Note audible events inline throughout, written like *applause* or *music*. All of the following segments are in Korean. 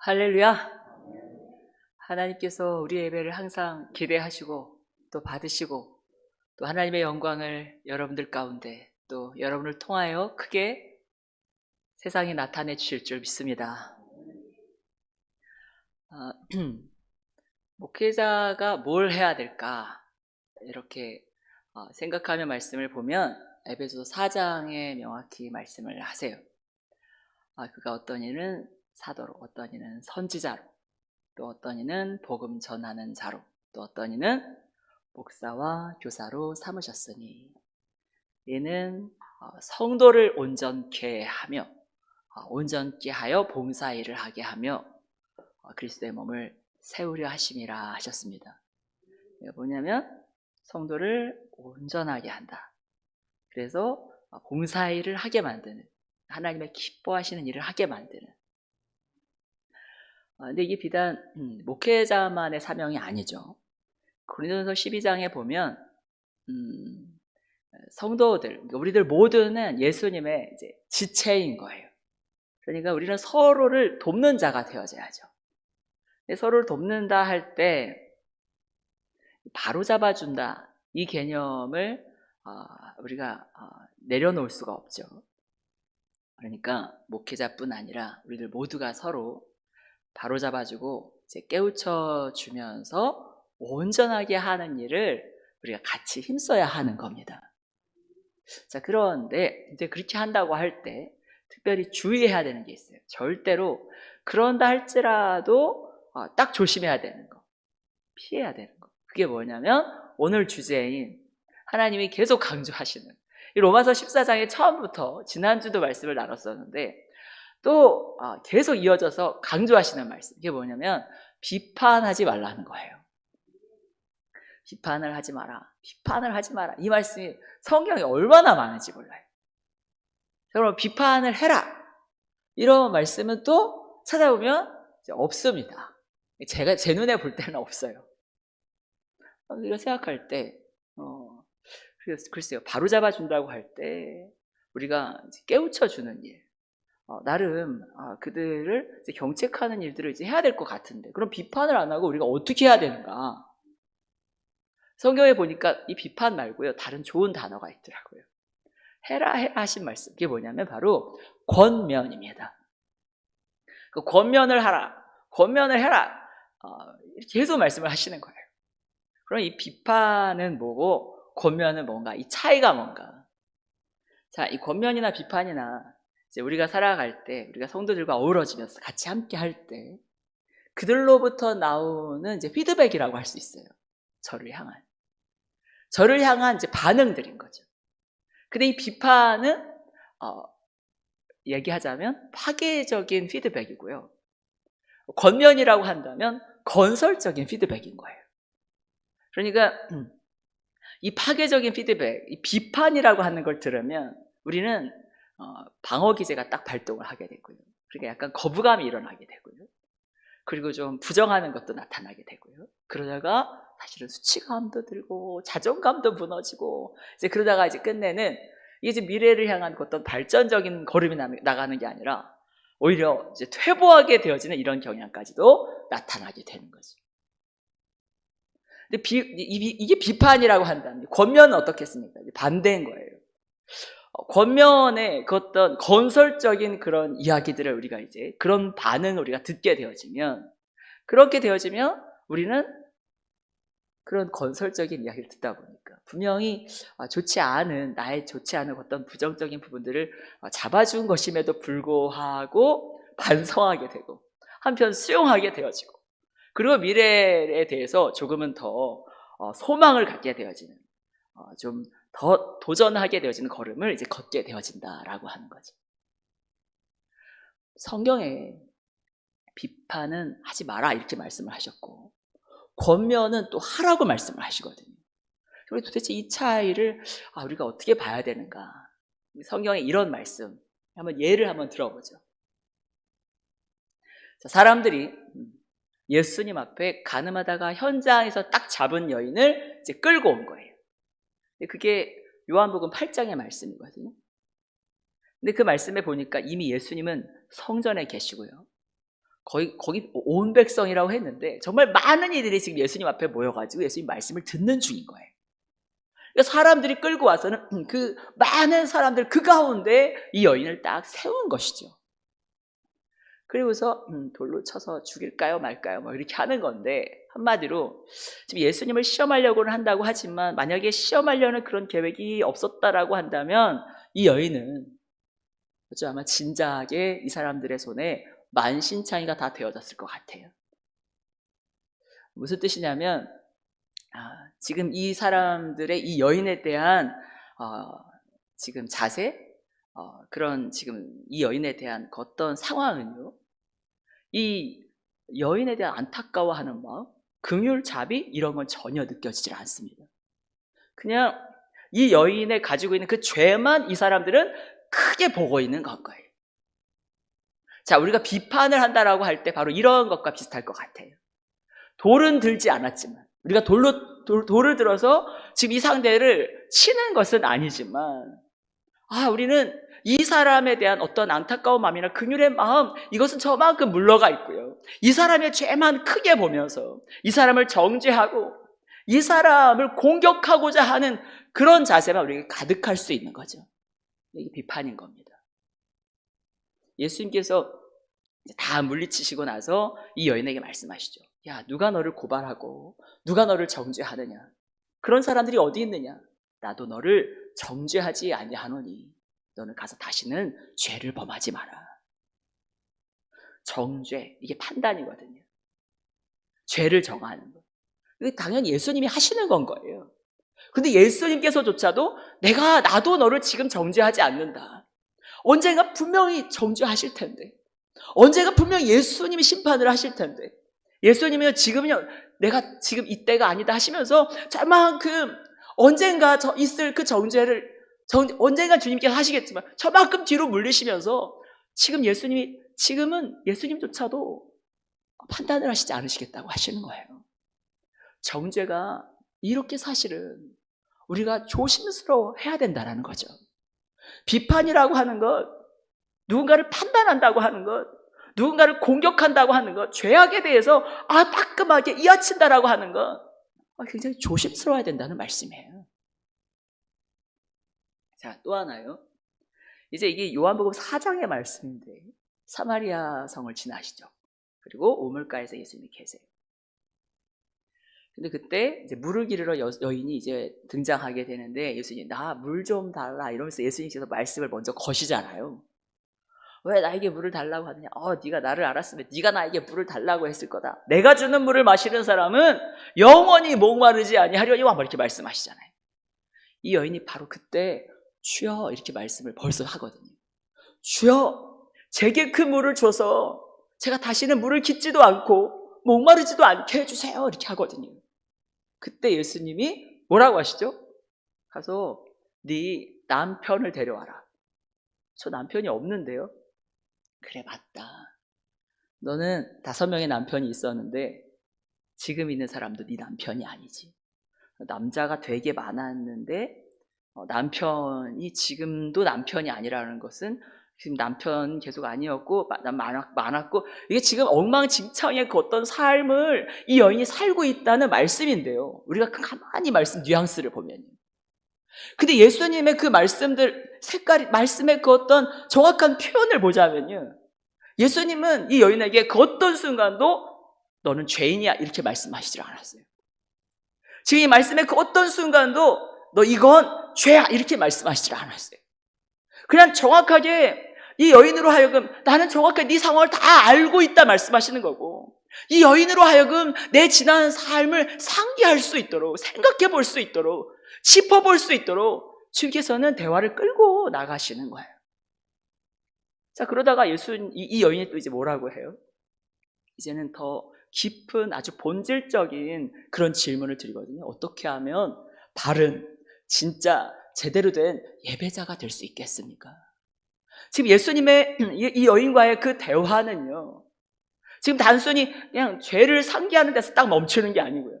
할렐루야. 하나님께서 우리 예배를 항상 기대하시고 또 받으시고 또 하나님의 영광을 여러분들 가운데 또 여러분을 통하여 크게 세상에 나타내 주실 줄 믿습니다. 아, *clears throat* 목회자가 뭘 해야 될까 이렇게 어, 생각하며 말씀을 보면 에베소 4장에 명확히 말씀을 하세요. 아, 그가 어떤 이는 사도로, 어떤 이는 선지자로, 또 어떤 이는 복음 전하는 자로, 또 어떤 이는 목사와 교사로 삼으셨으니 이는 어, 성도를 온전케 하며 어, 온전케 하여 봉사 일을 하게 하며 어, 그리스도의 몸을 세우려 하심이라 하셨습니다. 이게 뭐냐면 성도를 온전하게 한다. 그래서 어, 봉사 일을 하게 만드는 하나님의 기뻐하시는 일을 하게 만드는 어, 근데 이게 비단 음, 목회자만의 사명이 아니죠. 고린도서 12장에 보면 음, 성도들, 우리들 모두는 예수님의 이제 지체인 거예요. 그러니까 우리는 서로를 돕는 자가 되어져야죠. 서로를 돕는다 할 때 바로 잡아 준다 이 개념을 어, 우리가 어, 내려놓을 수가 없죠. 그러니까 목회자뿐 아니라 우리들 모두가 서로 바로 잡아주고 이제 깨우쳐 주면서 온전하게 하는 일을 우리가 같이 힘써야 하는 겁니다. 자, 그런데 이제 그렇게 한다고 할 때 특별히 주의해야 되는 게 있어요. 절대로 그런다 할지라도 어, 딱 조심해야 되는 거. 피해야 되는 거. 그게 뭐냐면 오늘 주제인 하나님이 계속 강조하시는 이 로마서 14장의 처음부터 지난주도 말씀을 나눴었는데 또 어, 계속 이어져서 강조하시는 말씀. 이게 뭐냐면 비판하지 말라는 거예요. 비판을 하지 마라. 비판을 하지 마라. 이 말씀이 성경에 얼마나 많은지 몰라요. 여러분 비판을 해라. 이런 말씀은 또 찾아보면 없습니다. 제가 제 눈에 볼 때는 없어요. 우리가 생각할 때, 어, 글쎄요, 바로 잡아준다고 할 때 우리가 이제 깨우쳐 주는 일, 어, 나름 아, 그들을 경책하는 일들을 이제 해야 될 것 같은데 그럼 비판을 안 하고 우리가 어떻게 해야 되는가? 성경에 보니까 이 비판 말고요 다른 좋은 단어가 있더라고요. 해라 해라 하신 말씀 이게 뭐냐면 바로 권면입니다. 그 권면을 하라, 권면을 해라 어, 계속 말씀을 하시는 거예요. 그럼 이 비판은 뭐고 권면은 뭔가 이 차이가 뭔가? 자, 이 권면이나 비판이나 우리가 살아갈 때, 우리가 성도들과 어우러지면서 같이 함께 할 때, 그들로부터 나오는 이제 피드백이라고 할 수 있어요. 저를 향한. 저를 향한 이제 반응들인 거죠. 근데 이 비판은, 어, 얘기하자면 파괴적인 피드백이고요. 권면이라고 한다면 건설적인 피드백인 거예요. 그러니까, 음, 이 파괴적인 피드백, 이 비판이라고 하는 걸 들으면 우리는 어, 방어 기제가 딱 발동을 하게 되고요. 그러니까 약간 거부감이 일어나게 되고요. 그리고 좀 부정하는 것도 나타나게 되고요. 그러다가 사실은 수치감도 들고 자존감도 무너지고 이제 그러다가 이제 끝내는 이제 미래를 향한 어떤 발전적인 걸음이 나- 나가는 게 아니라 오히려 이제 퇴보하게 되어지는 이런 경향까지도 나타나게 되는 거죠. 근데 비, 이, 이게 비판이라고 한다면 권면은 어떻겠습니까? 반대인 거예요. 어, 권면의 그 어떤 건설적인 그런 이야기들을 우리가 이제 그런 반응을 우리가 듣게 되어지면 그렇게 되어지면 우리는 그런 건설적인 이야기를 듣다 보니까 분명히 아, 좋지 않은 나의 좋지 않은 어떤 부정적인 부분들을 어, 잡아준 것임에도 불구하고 반성하게 되고 한편 수용하게 되어지고 그리고 미래에 대해서 조금은 더 어, 소망을 갖게 되어지는 어, 좀 더 도전하게 되어지는 걸음을 이제 걷게 되어진다라고 하는 거죠. 성경에 비판은 하지 마라 이렇게 말씀을 하셨고 권면은 또 하라고 말씀을 하시거든요. 우리 도대체 이 차이를 아, 우리가 어떻게 봐야 되는가? 성경에 이런 말씀 한번 예를 한번 들어보죠. 자, 사람들이 예수님 앞에 가늠하다가 현장에서 딱 잡은 여인을 이제 끌고 온 거예요. 근데 그게 요한복음 8장의 말씀이거든요. 근데 그 말씀에 보니까 이미 예수님은 성전에 계시고요. 거의 거기 온 백성이라고 했는데 정말 많은 이들이 지금 예수님 앞에 모여가지고 예수님 말씀을 듣는 중인 거예요. 그러니까 사람들이 끌고 와서는 음, 그 많은 사람들 그 가운데 이 여인을 딱 세운 것이죠. 그리고서 음, 돌로 쳐서 죽일까요 말까요 뭐 이렇게 하는 건데 한마디로 지금 예수님을 시험하려고는 한다고 하지만 만약에 시험하려는 그런 계획이 없었다라고 한다면 이 여인은 그죠 아마 진작에 이 사람들의 손에 만신창이가 다 되어졌을 것 같아요. 무슨 뜻이냐면 아, 지금 이 사람들의 이 여인에 대한 어, 지금 자세 어, 그런 지금 이 여인에 대한 그 어떤 상황은요. 이 여인에 대한 안타까워하는 마음, 긍휼, 자비 이런 건 전혀 느껴지질 않습니다. 그냥 이 여인의 가지고 있는 그 죄만 이 사람들은 크게 보고 있는 건 거예요. 자, 우리가 비판을 한다라고 할 때 바로 이런 것과 비슷할 것 같아요. 돌은 들지 않았지만 우리가 돌로 돌, 돌을 들어서 지금 이 상대를 치는 것은 아니지만 아, 우리는 이 사람에 대한 어떤 안타까운 마음이나 긍휼의 마음 이것은 저만큼 물러가 있고요. 이 사람의 죄만 크게 보면서 이 사람을 정죄하고 이 사람을 공격하고자 하는 그런 자세만 우리에게 가득할 수 있는 거죠. 이게 비판인 겁니다. 예수님께서 다 물리치시고 나서 이 여인에게 말씀하시죠. 야, 누가 너를 고발하고 누가 너를 정죄하느냐? 그런 사람들이 어디 있느냐? 나도 너를 정죄하지 아니하노니 너는 가서 다시는 죄를 범하지 마라. 정죄 이게 판단이거든요. 죄를 정하는 거. 이게 당연히 예수님이 하시는 건 거예요. 근데 예수님께서조차도 내가 나도 너를 지금 정죄하지 않는다. 언젠가 분명히 정죄하실 텐데. 언젠가 분명히 예수님이 심판을 하실 텐데. 예수님은 지금요, 내가 지금 이때가 아니다 하시면서 저만큼 언젠가 저 있을 그 정죄를 정, 언젠가 주님께서 하시겠지만 저만큼 뒤로 물리시면서 지금 예수님이 지금은 예수님조차도 판단을 하시지 않으시겠다고 하시는 거예요. 정죄가 이렇게 사실은 우리가 조심스러워 해야 된다는 거죠. 비판이라고 하는 것, 누군가를 판단한다고 하는 것, 누군가를 공격한다고 하는 것, 죄악에 대해서 아 따끔하게 이아친다라고 하는 것, 아, 굉장히 조심스러워야 된다는 말씀이에요. 자, 또 하나요. 이제 이게 요한복음 4장의 말씀인데 사마리아 성을 지나시죠. 그리고 오물가에서 예수님이 계세요. 근데 그때 이제 물을 기르러 여, 여인이 이제 등장하게 되는데 예수님 나 물 좀 달라 이러면서 예수님께서 말씀을 먼저 거시잖아요. 왜 나에게 물을 달라고 하느냐? 어, 네가 나를 알았으면 네가 나에게 물을 달라고 했을 거다. 내가 주는 물을 마시는 사람은 영원히 목마르지 아니하려니와 뭐 이렇게 말씀하시잖아요. 이 여인이 바로 그때 주여 이렇게 말씀을 벌써 하거든요. 주여 제게 그 물을 줘서 제가 다시는 물을 깃지도 않고 목마르지도 않게 해주세요 이렇게 하거든요. 그때 예수님이 뭐라고 하시죠? 가서 네 남편을 데려와라. 저 남편이 없는데요. 그래 맞다. 너는 다섯 명의 남편이 있었는데 지금 있는 사람도 네 남편이 아니지. 남자가 되게 많았는데 어, 남편이 지금도 남편이 아니라는 것은 지금 남편 계속 아니었고 많았고 이게 지금 엉망진창의 그 어떤 삶을 이 여인이 살고 있다는 말씀인데요. 우리가 가만히 말씀 뉘앙스를 보면 근데 예수님의 그 말씀들 색깔이 말씀의 그 어떤 정확한 표현을 보자면요. 예수님은 이 여인에게 그 어떤 순간도 너는 죄인이야 이렇게 말씀하시질 않았어요. 지금 이 말씀의 그 어떤 순간도 너 이건 죄야 이렇게 말씀하시질 않았어요. 그냥 정확하게 이 여인으로 하여금 나는 정확하게 네 상황을 다 알고 있다 말씀하시는 거고 이 여인으로 하여금 내 지난 삶을 상기할 수 있도록 생각해 볼 수 있도록 짚어 볼 수 있도록 주께서는 대화를 끌고 나가시는 거예요. 자, 그러다가 예수, 이, 이 여인이 또 이제 뭐라고 해요? 이제는 더 깊은 아주 본질적인 그런 질문을 드리거든요. 어떻게 하면 바른, 진짜 제대로 된 예배자가 될 수 있겠습니까? 지금 예수님의 이 여인과의 그 대화는요. 지금 단순히 그냥 죄를 상기하는 데서 딱 멈추는 게 아니고요.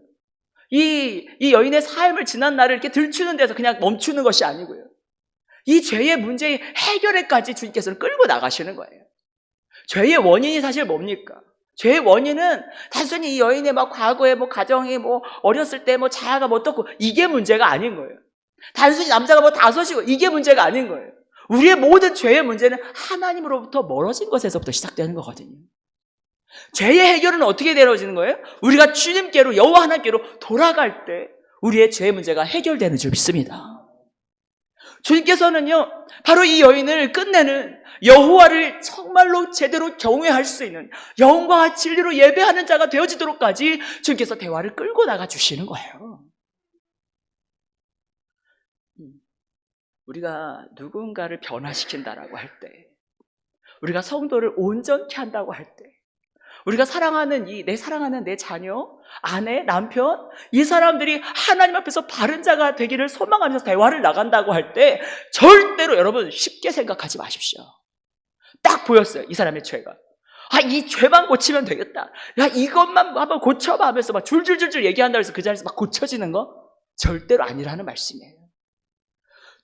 이, 이 여인의 삶을 지난 날을 이렇게 들추는 데서 그냥 멈추는 것이 아니고요. 이 죄의 문제의 해결에까지 주님께서는 끌고 나가시는 거예요. 죄의 원인이 사실 뭡니까? 죄의 원인은 단순히 이 여인의 막 과거에 뭐 가정이 뭐 어렸을 때 뭐 자아가 뭐 어떻고 이게 문제가 아닌 거예요. 단순히 남자가 뭐 다섯이고 이게 문제가 아닌 거예요. 우리의 모든 죄의 문제는 하나님으로부터 멀어진 것에서부터 시작되는 거거든요. 죄의 해결은 어떻게 되어지는 거예요? 우리가 주님께로 여호와 하나님께로 돌아갈 때 우리의 죄의 문제가 해결되는 줄 믿습니다. 주님께서는요, 바로 이 여인을 끝내는 여호와를 정말로 제대로 경외할 수 있는 영과 진리로 예배하는 자가 되어지도록까지 주님께서 대화를 끌고 나가 주시는 거예요. 음, 우리가 누군가를 변화시킨다라고 할 때, 우리가 성도를 온전케 한다고 할 때, 우리가 사랑하는 이 내 사랑하는 내 자녀, 아내, 남편 이 사람들이 하나님 앞에서 바른 자가 되기를 소망하면서 대화를 나간다고 할 때 절대로 여러분 쉽게 생각하지 마십시오. 딱 보였어요. 이 사람의 죄가. 아, 이 죄만 고치면 되겠다. 야, 이것만 한번 고쳐봐 하면서 막 줄줄줄줄 얘기한다고 해서 그 자리에서 막 고쳐지는 거? 절대로 아니라는 말씀이에요.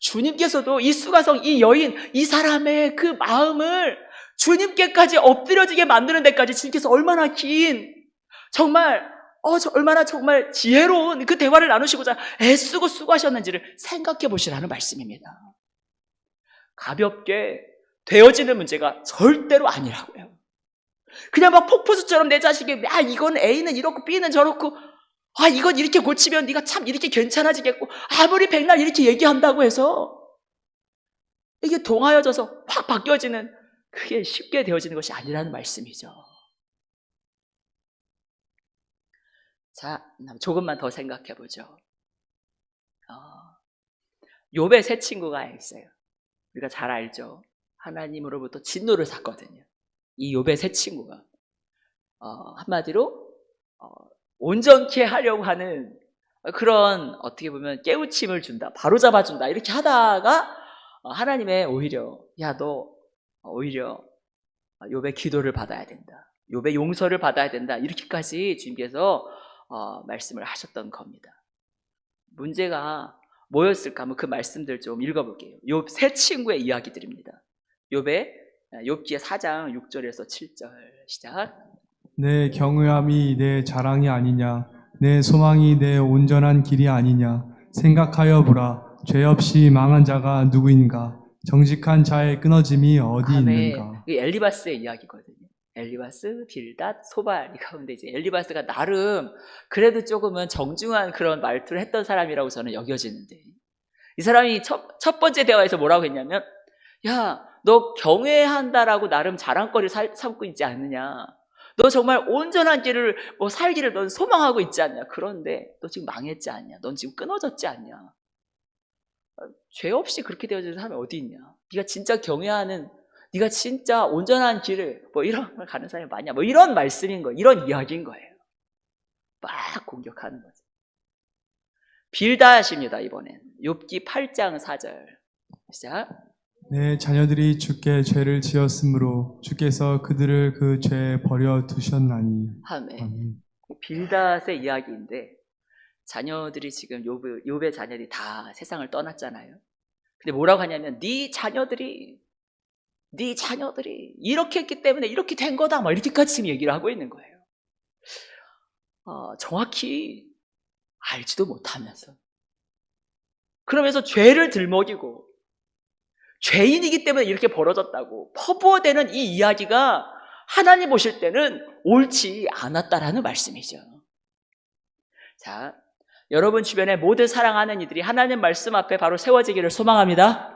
주님께서도 이 수가성, 이 여인, 이 사람의 그 마음을 주님께까지 엎드려지게 만드는 데까지 주님께서 얼마나 긴, 정말, 어, 저 얼마나 정말 지혜로운 그 대화를 나누시고자 애쓰고 수고하셨는지를 생각해 보시라는 말씀입니다. 가볍게 되어지는 문제가 절대로 아니라고요. 그냥 막 폭포수처럼 내 자식이, 아, 이건 A는 이렇고 B는 저렇고, 아, 이건 이렇게 고치면 네가 참 이렇게 괜찮아지겠고, 아무리 백날 이렇게 얘기한다고 해서, 이게 동하여져서 확 바뀌어지는, 그게 쉽게 되어지는 것이 아니라는 말씀이죠. 자, 조금만 더 생각해 보죠. 어, 요배 세 친구가 있어요. 우리가 잘 알죠. 하나님으로부터 진노를 샀거든요. 이 요배 세 친구가 어, 한마디로 어, 온전케 하려고 하는 그런 어떻게 보면 깨우침을 준다, 바로 잡아준다 이렇게 하다가 어, 하나님의 오히려 야 너 오히려 요배 기도를 받아야 된다, 요배 용서를 받아야 된다 이렇게까지 주님께서 어, 말씀을 하셨던 겁니다. 문제가 뭐였을까? 한번 그 말씀들 좀 읽어볼게요. 요 세 친구의 이야기들입니다. 욥의 욥기의 4장 6절에서 7절 시작. 내 경외함이 내 자랑이 아니냐? 내 소망이 내 온전한 길이 아니냐? 생각하여 보라. 죄 없이 망한 자가 누구인가? 정직한 자의 끊어짐이 어디 있는가? 이 엘리바스의 이야기거든요. 엘리바스, 빌닷, 소발 이 가운데 이제 엘리바스가 나름 그래도 조금은 정중한 그런 말투를 했던 사람이라고 저는 여겨지는데 이 사람이 첫, 첫 번째 대화에서 뭐라고 했냐면 야 너 경외한다라고 나름 자랑거리를 살- 삼고 있지 않느냐. 너 정말 온전한 길을 뭐 살기를 넌 소망하고 있지 않냐. 그런데 너 지금 망했지 않냐. 넌 지금 끊어졌지 않냐. 어, 죄 없이 그렇게 되어지는 사람이 어디 있냐. 네가 진짜 경외하는 네가 진짜 온전한 길을 뭐 이런 걸 가는 사람이 많냐. 뭐 이런 말씀인 거예요. 이런 이야기인 거예요. 막 공격하는 거죠. 빌다하십니다. 이번엔 욥기 8장 4절. 시작. 내 자녀들이 주께 죄를 지었으므로 주께서 그들을 그 죄에 버려 두셨나니 아멘. 아멘. 빌닷의 이야기인데 자녀들이 지금 욥의, 욥의 자녀들이 다 세상을 떠났잖아요. 근데 뭐라고 하냐면 네 자녀들이 네 자녀들이 이렇게 했기 때문에 이렇게 된 거다. 막 이렇게까지 지금 얘기를 하고 있는 거예요. 어, 정확히 알지도 못하면서 그러면서 죄를 들먹이고 죄인이기 때문에 이렇게 벌어졌다고 퍼부어대는 이 이야기가 하나님 보실 때는 옳지 않았다라는 말씀이죠. 자, 여러분 주변에 모든 사랑하는 이들이 하나님 말씀 앞에 바로 세워지기를 소망합니다.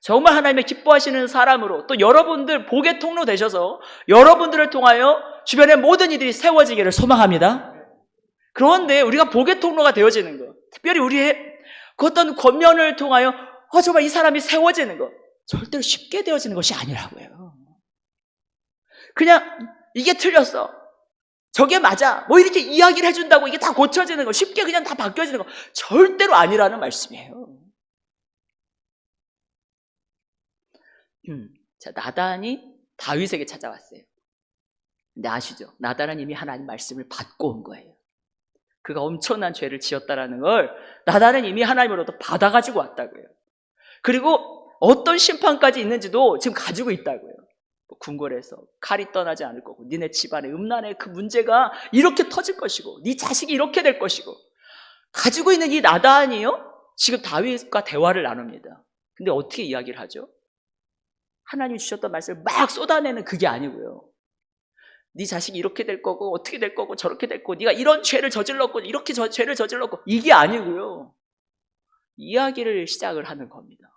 정말 하나님의 기뻐하시는 사람으로 또 여러분들 복의 통로 되셔서 여러분들을 통하여 주변의 모든 이들이 세워지기를 소망합니다. 그런데 우리가 복의 통로가 되어지는 것, 특별히 우리의 그 어떤 권면을 통하여 어, 정말 이 사람이 세워지는 것, 절대로 쉽게 되어지는 것이 아니라고요. 그냥 이게 틀렸어. 저게 맞아. 뭐 이렇게 이야기를 해준다고 이게 다 고쳐지는 거, 쉽게 그냥 다 바뀌어지는 거, 절대로 아니라는 말씀이에요. 음, 자, 나단이 다윗에게 찾아왔어요. 근데 아시죠? 나단은 이미 하나님 말씀을 받고 온 거예요. 그가 엄청난 죄를 지었다라는 걸 나단은 이미 하나님으로부터 받아가지고 왔다고요. 그리고 어떤 심판까지 있는지도 지금 가지고 있다고요. 뭐 궁궐에서 칼이 떠나지 않을 거고 니네 집안의 음란의 그 문제가 이렇게 터질 것이고 네 자식이 이렇게 될 것이고 가지고 있는 이 나단이요 지금 다윗과 대화를 나눕니다. 근데 어떻게 이야기를 하죠? 하나님이 주셨던 말씀을 막 쏟아내는 그게 아니고요. 네 자식이 이렇게 될 거고 어떻게 될 거고 저렇게 될 거고 네가 이런 죄를 저질렀고 이렇게 저 죄를 저질렀고 이게 아니고요. 이야기를 시작을 하는 겁니다.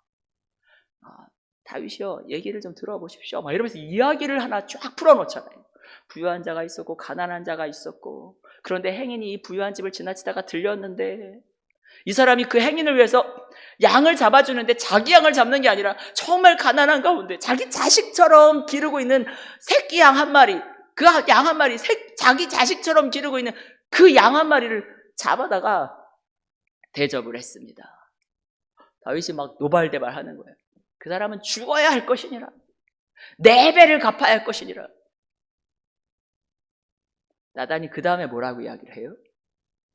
아, 다윗이요 얘기를 좀 들어보십시오. 막 이러면서 이야기를 하나 쫙 풀어놓잖아요. 부유한 자가 있었고 가난한 자가 있었고 그런데 행인이 이 부유한 집을 지나치다가 들렸는데 이 사람이 그 행인을 위해서 양을 잡아주는데 자기 양을 잡는 게 아니라 정말 가난한 가운데 자기 자식처럼 기르고 있는 새끼 양 한 마리 그 양 한 마리 새- 자기 자식처럼 기르고 있는 그 양 한 마리를 잡아다가 대접을 했습니다. 다윗이 막 노발대발 하는 거예요. 그 사람은 죽어야 할 것이니라. 네 배를 갚아야 할 것이니라. 나단이 그 다음에 뭐라고 이야기를 해요?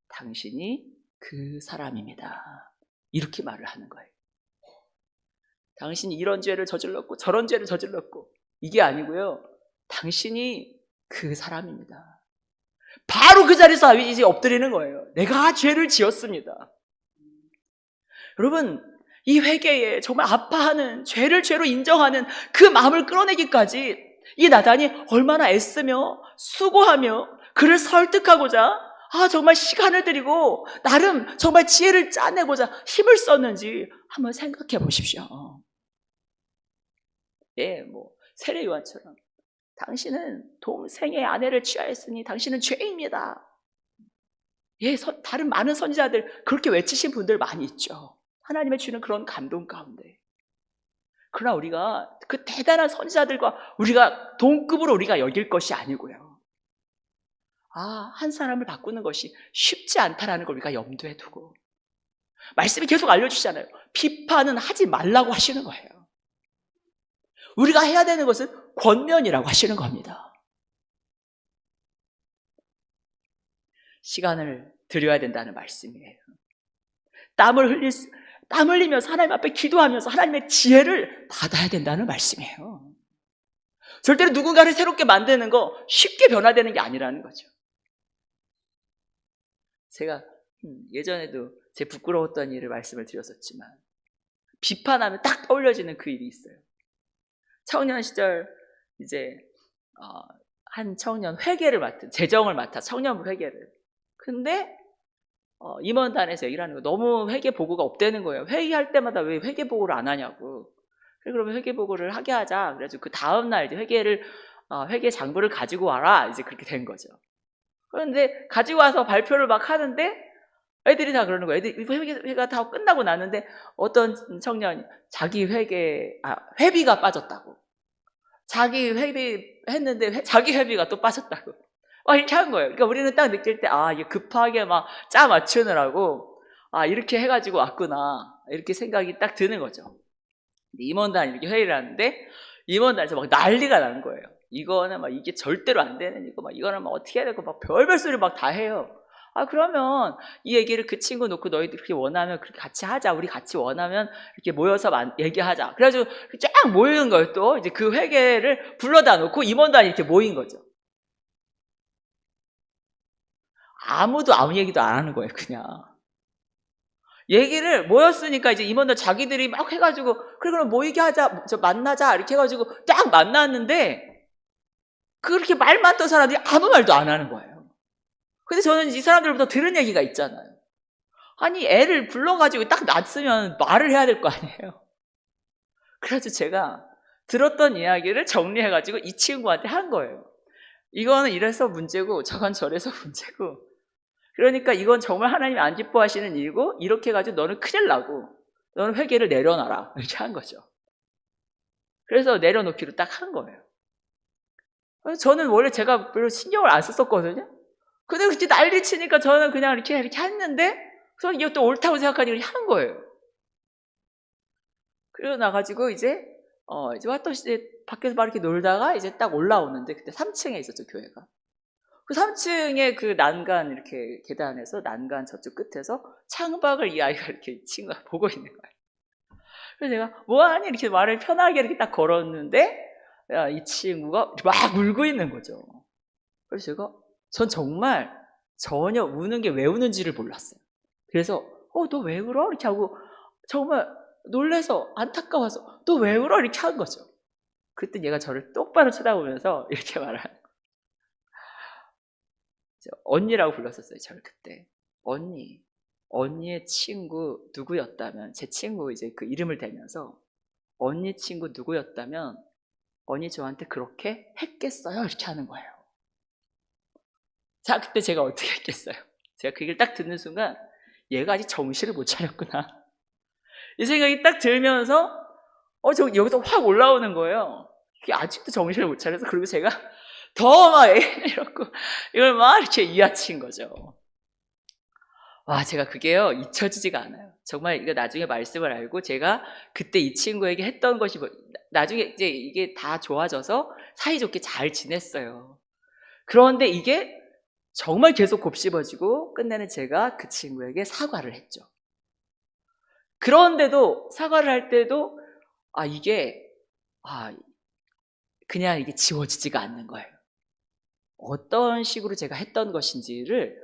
당신이 그 사람입니다. 이렇게 말을 하는 거예요. 당신이 이런 죄를 저질렀고 저런 죄를 저질렀고 이게 아니고요. 당신이 그 사람입니다. 바로 그 자리에서 다윗이 엎드리는 거예요. 내가 죄를 지었습니다. 여러분, 이 회개에 정말 아파하는 죄를 죄로 인정하는 그 마음을 끌어내기까지 이 나단이 얼마나 애쓰며 수고하며 그를 설득하고자 아 정말 시간을 들이고 나름 정말 지혜를 짜내고자 힘을 썼는지 한번 생각해 보십시오. 예, 뭐 세례 요한처럼 당신은 동생의 아내를 취하였으니 당신은 죄입니다. 예, 선- 다른 많은 선지자들 그렇게 외치신 분들 많이 있죠. 하나님의 주는 그런 감동 가운데. 그러나 우리가 그 대단한 선지자들과 우리가 동급으로 우리가 여길 것이 아니고요. 아, 한 사람을 바꾸는 것이 쉽지 않다라는 걸 우리가 염두에 두고. 말씀이 계속 알려주시잖아요. 비판은 하지 말라고 하시는 거예요. 우리가 해야 되는 것은 권면이라고 하시는 겁니다. 시간을 들여야 된다는 말씀이에요. 땀을 흘릴 수, 땀 흘리면서 하나님 앞에 기도하면서 하나님의 지혜를 받아야 된다는 말씀이에요. 절대로 누군가를 새롭게 만드는 거 쉽게 변화되는 게 아니라는 거죠. 제가 음, 예전에도 제 부끄러웠던 일을 말씀을 드렸었지만 비판하면 딱 떠올려지는 그 일이 있어요. 청년 시절 이제 어, 한 청년 회계를 맡은 재정을 맡아 청년부 회계를. 근데 어, 임원단에서 얘기를 하는 거 너무 회계 보고가 없다는 거예요. 회의할 때마다 왜 회계 보고를 안 하냐고. 그래 그러면 회계 보고를 하게 하자. 그래서 그 다음 날 회계를 어, 회계 장부를 가지고 와라. 이제 그렇게 된 거죠. 그런데 가지고 와서 발표를 막 하는데 애들이 다 그러는 거예요. 애들 회계가 다 끝나고 나는데 어떤 청년이 자기 회계 아 회비가 빠졌다고. 자기 회비 했는데 회- 자기 회비가 또 빠졌다고. 막 이렇게 한 거예요. 그러니까 우리는 딱 느낄 때, 아, 이게 급하게 막 짜 맞추느라고, 아, 이렇게 해가지고 왔구나. 이렇게 생각이 딱 드는 거죠. 임원단 이렇게 회의를 하는데, 임원단에서 막 난리가 나는 거예요. 이거는 막 이게 절대로 안 되는 이거, 막 이거는 막 어떻게 해야 되고, 막 별별 소리 막 다 해요. 아, 그러면 이 얘기를 그 친구 놓고 너희들 그렇게 원하면 그렇게 같이 하자. 우리 같이 원하면 이렇게 모여서 만- 얘기하자. 그래가지고 쫙 모이는 거예요, 또. 이제 그 회계를 불러다 놓고 임원단이 이렇게 모인 거죠. 아무도 아무 얘기도 안 하는 거예요, 그냥. 얘기를 모였으니까 이제 임원들 자기들이 막 해가지고, 그래, 그럼 모이게 하자, 저 만나자, 이렇게 해가지고 딱 만났는데, 그렇게 말 많던 사람들이 아무 말도 안 하는 거예요. 근데 저는 이 사람들부터 들은 얘기가 있잖아요. 아니, 애를 불러가지고 딱 놨으면 말을 해야 될 거 아니에요. 그래서 제가 들었던 이야기를 정리해가지고 이 친구한테 한 거예요. 이거는 이래서 문제고, 저건 저래서 문제고, 그러니까 이건 정말 하나님이 안 기뻐하시는 일이고 이렇게 해가지고 너는 큰일 나고 너는 회개를 내려놔라 *laughs* 이렇게 한 거죠. 그래서 내려놓기로 딱 한 거예요. 저는 원래 제가 별로 신경을 안 썼었거든요. 근데 그때 난리 치니까 저는 그냥 이렇게 이렇게 했는데 저는 이것도 옳다고 생각하니까 이렇게 한 거예요. 그러고 나가지고 이제 어 이제 왔던 이제 밖에서 막 이렇게 놀다가 이제 딱 올라오는데 그때 3층에 있었죠 교회가. 그 3층에 그 난간 이렇게 계단에서 난간 저쪽 끝에서 창밖을 이 아이가 이렇게 이 친구가 *laughs* 보고 있는 거예요. 그래서 제가 뭐하니 이렇게 말을 편하게 이렇게 딱 걸었는데 야, 이 친구가 막 울고 있는 거죠. 그래서 제가 전 정말 전혀 우는 게 왜 우는지를 몰랐어요. 그래서 어 너 왜 울어? 이렇게 하고 정말 놀래서 안타까워서 너 왜 울어? 이렇게 한 거죠. 그때 얘가 저를 똑바로 쳐다보면서 이렇게. 저 언니라고 불렀었어요. 저를 그때 언니 언니의 친구 누구였다면 제 친구 이제 그 이름을 대면서 언니 친구 누구였다면 언니 저한테 그렇게 했겠어요? 이렇게 하는 거예요. 자, 그때 제가 어떻게 했겠어요? 제가 그 얘기를 딱 듣는 순간 얘가 아직 정신을 못 차렸구나. 이 생각이 딱 들면서 어, 저 여기서 확 올라오는 거예요. 이게 아직도 정신을 못 차려서 그리고 제가 더 막 *laughs* 이렇고 이걸 막 이렇게 이야친 거죠. 와, 제가 그게요, 잊혀지지가 않아요. 정말 이거 나중에 말씀을 알고 제가 그때 이 친구에게 했던 것이 뭐, 나중에 이제 이게 다 좋아져서 사이좋게 잘 지냈어요. 그런데 이게 정말 계속 곱씹어지고 끝내는 제가 그 친구에게 사과를 했죠. 그런데도 사과를 할 때도 아 이게 아 그냥 이게 지워지지가 않는 거예요. 어떤 식으로 제가 했던 것인지를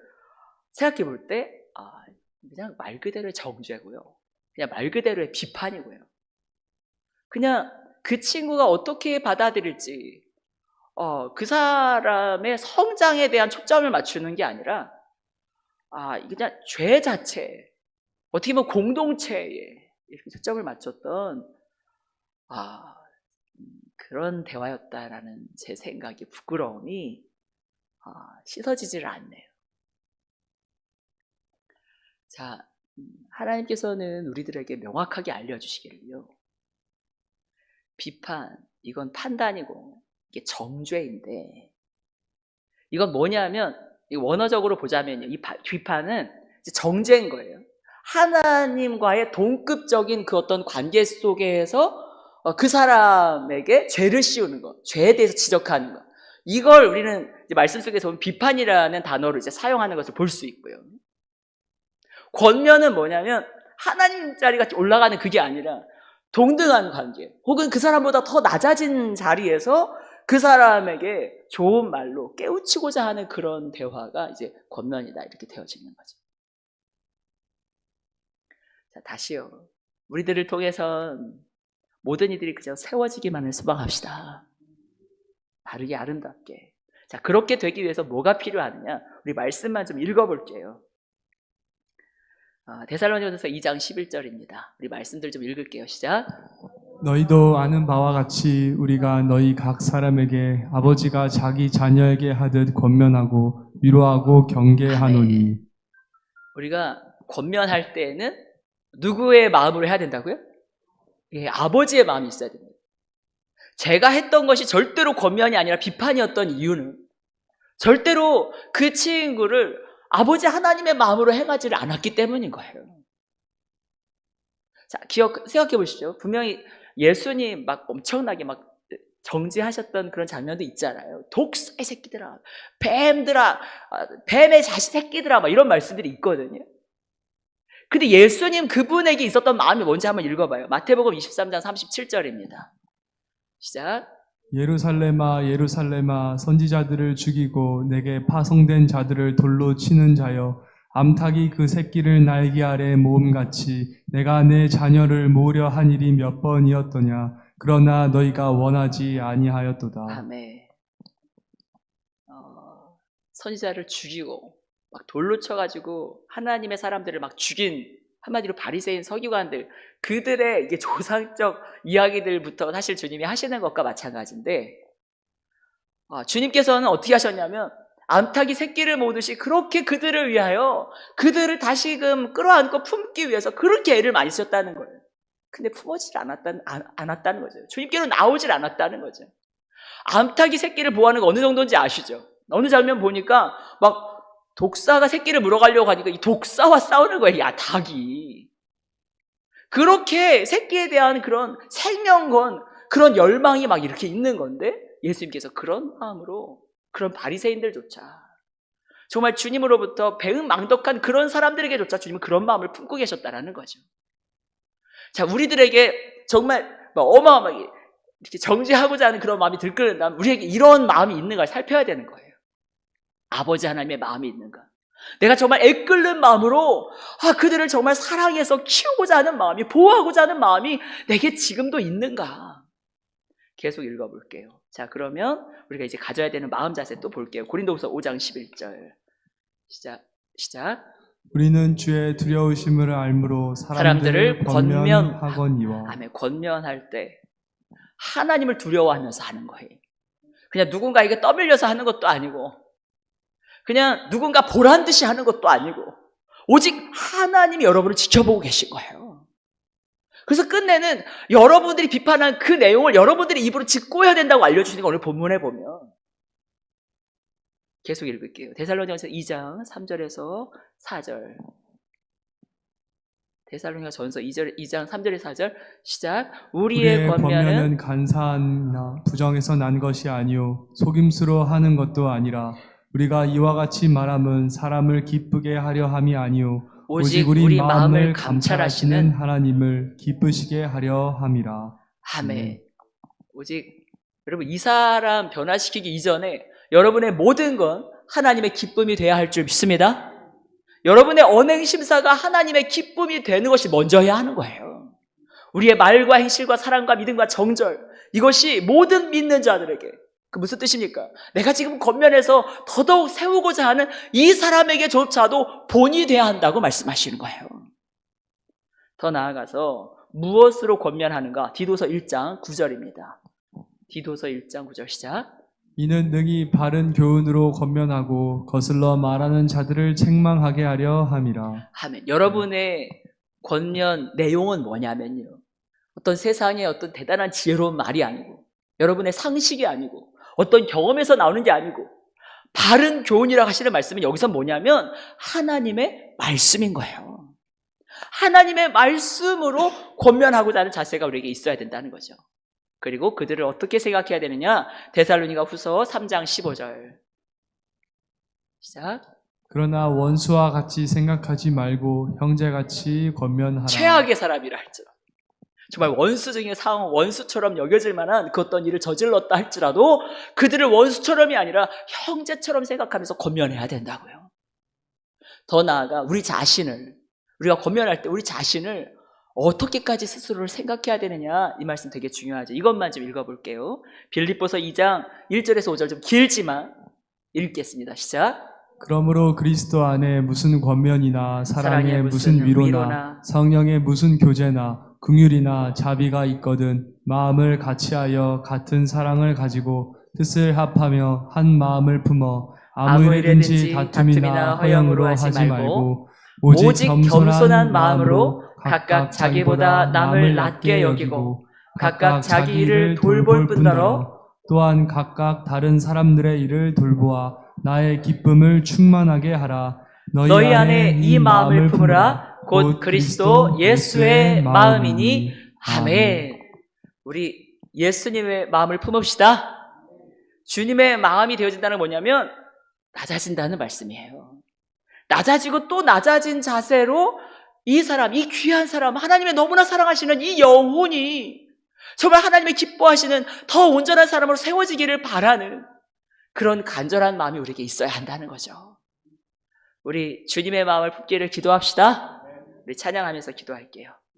생각해 볼 때, 아, 그냥 말 그대로의 정죄고요. 그냥 말 그대로의 비판이고요. 그냥 그 친구가 어떻게 받아들일지, 어, 그 사람의 성장에 대한 초점을 맞추는 게 아니라, 아, 그냥 죄 자체, 어떻게 보면 공동체에 초점을 맞췄던, 아, 음, 그런 대화였다라는 제 생각이, 부끄러움이, 아, 씻어지지를 않네요. 자, 음, 하나님께서는 우리들에게 명확하게 알려주시기를요. 비판, 이건 판단이고, 이게 정죄인데, 이건 뭐냐면, 이 원어적으로 보자면요. 이 바- 비판은 정죄인 거예요. 하나님과의 동급적인 그 어떤 관계 속에서 어, 그 사람에게 죄를 씌우는 것, 죄에 대해서 지적하는 것. 이걸 우리는 말씀 속에서 보면 비판이라는 단어로 이제 사용하는 것을 볼 수 있고요. 권면은 뭐냐면 하나님 자리가 올라가는 그게 아니라 동등한 관계 혹은 그 사람보다 더 낮아진 자리에서 그 사람에게 좋은 말로 깨우치고자 하는 그런 대화가 이제 권면이다 이렇게 되어지는 거죠. 자 다시요. 우리들을 통해선 모든 이들이 그저 세워지기만을 소망합시다. 바르게 아름답게. 자 그렇게 되기 위해서 뭐가 필요하느냐? 우리 말씀만 좀 읽어볼게요. 아, 데살로니가서 2장 11절입니다. 우리 말씀들 좀 읽을게요. 시작. 너희도 아는 바와 같이 우리가 너희 각 사람에게 아버지가 자기 자녀에게 하듯 권면하고 위로하고 경계하노니 우리가 권면할 때에는 누구의 마음으로 해야 된다고요? 예, 아버지의 마음이 있어야 됩니다. 제가 했던 것이 절대로 권면이 아니라 비판이었던 이유는 절대로 그 친구를 아버지 하나님의 마음으로 행하지를 않았기 때문인 거예요. 자, 기억, 생각해 보시죠. 분명히 예수님 막 엄청나게 막 정지하셨던 그런 장면도 있잖아요. 독사의 새끼들아, 뱀들아, 아, 뱀의 자식 새끼들아, 막 이런 말씀들이 있거든요. 근데 예수님 그분에게 있었던 마음이 뭔지 한번 읽어봐요. 마태복음 23장 37절입니다. 시작. 예루살렘아 예루살렘아 선지자들을 죽이고 내게 파송된 자들을 돌로 치는 자여 암탉이 그 새끼를 날개 아래 모음같이 내가 내 자녀를 모으려 한 일이 몇 번이었더냐 그러나 너희가 원하지 아니하였도다 아멘. 어, 선지자를 죽이고 막 돌로 쳐가지고 하나님의 사람들을 막 죽인 한마디로 바리새인 서기관들 그들의 이게 조상적 이야기들부터 사실 주님이 하시는 것과 마찬가지인데 아, 주님께서는 어떻게 하셨냐면 암탉이 새끼를 모으듯이 그렇게 그들을 위하여 그들을 다시금 끌어안고 품기 위해서 그렇게 애를 많이 썼다는 거예요. 근데 품어질 않았다는, 안, 않았다는 거죠. 주님께로 나오질 않았다는 거죠. 암탉이 새끼를 보호하는 거 어느 정도인지 아시죠? 어느 장면 보니까 막 독사가 새끼를 물어가려고 하니까 이 독사와 싸우는 거예요, 야, 닭이. 그렇게 새끼에 대한 그런 생명건, 그런 열망이 막 이렇게 있는 건데, 예수님께서 그런 마음으로, 그런 바리새인들조차, 정말 주님으로부터 배은 망덕한 그런 사람들에게조차 주님은 그런 마음을 품고 계셨다라는 거죠. 자, 우리들에게 정말 뭐 어마어마하게 이렇게 정지하고자 하는 그런 마음이 들끓는다면 우리에게 이런 마음이 있는가 살펴야 되는 거예요. 아버지 하나님의 마음이 있는가. 내가 정말 애끓는 마음으로 아, 그들을 정말 사랑해서 키우고자 하는 마음이 보호하고자 하는 마음이 내게 지금도 있는가. 계속 읽어볼게요. 자, 그러면 우리가 이제 가져야 되는 마음 자세 또 볼게요. 고린도후서 5장 11절. 시작. 시작. 우리는 주의 두려우심을 알므로 사람들을 사람들을 권면- 권면하거니와 아멘. 권면할 때 하나님을 두려워하면서 하는 거예요. 그냥 누군가에게 떠밀려서 하는 것도 아니고 그냥 누군가 보란 듯이 하는 것도 아니고 오직 하나님이 여러분을 지켜보고 계신 거예요. 그래서 끝내는 여러분들이 비판한 그 내용을 여러분들이 입으로 짓고야 된다고 알려주시는 거 오늘 본문에 보면 계속 읽을게요. 데살로니가서 2장 3절에서 4절. 데살로니가 전서 2절, 2장 3절에서 4절 시작. 우리의, 우리의 권면은 간사하나 부정에서 난 것이 아니요 속임수로 하는 것도 아니라 우리가 이와 같이 말함은 사람을 기쁘게 하려 함이 아니요 오직 우리, 마음을 감찰하시는 하나님을 기쁘시게 하려 함이라. 아멘. 음. 오직 여러분 이 사람 변화시키기 이전에 여러분의 모든 건 하나님의 기쁨이 돼야 할 줄 믿습니다. 여러분의 언행 심사가 하나님의 기쁨이 되는 것이 먼저야 하는 거예요. 우리의 말과 행실과 사랑과 믿음과 정절 이것이 모든 믿는 자들에게 그 무슨 뜻입니까? 내가 지금 겉면에서 더더욱 세우고자 하는 이 사람에게조차도 본이 돼야 한다고 말씀하시는 거예요. 더 나아가서 무엇으로 권면하는가? 디도서 1장 9절입니다. 디도서 1장 9절 시작. 이는 능히 바른 교훈으로 권면하고 거슬러 말하는 자들을 책망하게 하려 함이라. 하면 여러분의 권면 내용은 뭐냐면요. 어떤 세상의 어떤 대단한 지혜로운 말이 아니고 여러분의 상식이 아니고 어떤 경험에서 나오는 게 아니고 바른 교훈이라고 하시는 말씀은 여기서 뭐냐면 하나님의 말씀인 거예요. 하나님의 말씀으로 권면하고자 하는 자세가 우리에게 있어야 된다는 거죠. 그리고 그들을 어떻게 생각해야 되느냐? 데살로니가 후서 3장 15절. 시작. 그러나 원수와 같이 생각하지 말고 형제같이 권면하라. 최악의 사람이라 할지라도 정말 원수 중에 상황 원수처럼 여겨질 만한 그 어떤 일을 저질렀다 할지라도 그들을 원수처럼이 아니라 형제처럼 생각하면서 권면해야 된다고요. 더 나아가 우리 자신을 우리가 권면할 때 우리 자신을 어떻게까지 스스로를 생각해야 되느냐 이 말씀 되게 중요하죠. 이것만 좀 읽어볼게요. 빌립보서 2장 1절에서 5절 좀 길지만 읽겠습니다. 시작. 그러므로 그리스도 안에 무슨 권면이나 사랑의 사랑의 무슨 무슨 위로나, 위로나 성령의 무슨 교제나 긍휼이나 자비가 있거든 마음을 같이하여 같은 사랑을 가지고 뜻을 합하며 한 마음을 품어 아무 아무 일든지 다툼이나 허영으로 하지 말고 오직, 겸손한, 마음으로 각각 자기보다 남을 낮게 여기고 각각 자기 일을 돌볼 뿐더러 또한 각각 다른 사람들의 일을 돌보아 나의 기쁨을 충만하게 하라. 너희 안에 이 마음을 품으라 곧 그리스도 예수의 마음이니 아멘. 우리 예수님의 마음을 품읍시다. 주님의 마음이 되어진다는 건 뭐냐면 낮아진다는 말씀이에요. 낮아지고 또 낮아진 자세로 이 사람, 이 귀한 사람, 하나님의 너무나 사랑하시는 이 영혼이 정말 하나님의 기뻐하시는 더 온전한 사람으로 세워지기를 바라는 그런 간절한 마음이 우리에게 있어야 한다는 거죠. 우리 주님의 마음을 품기를 기도합시다. 우리 찬양하면서 기도할게요.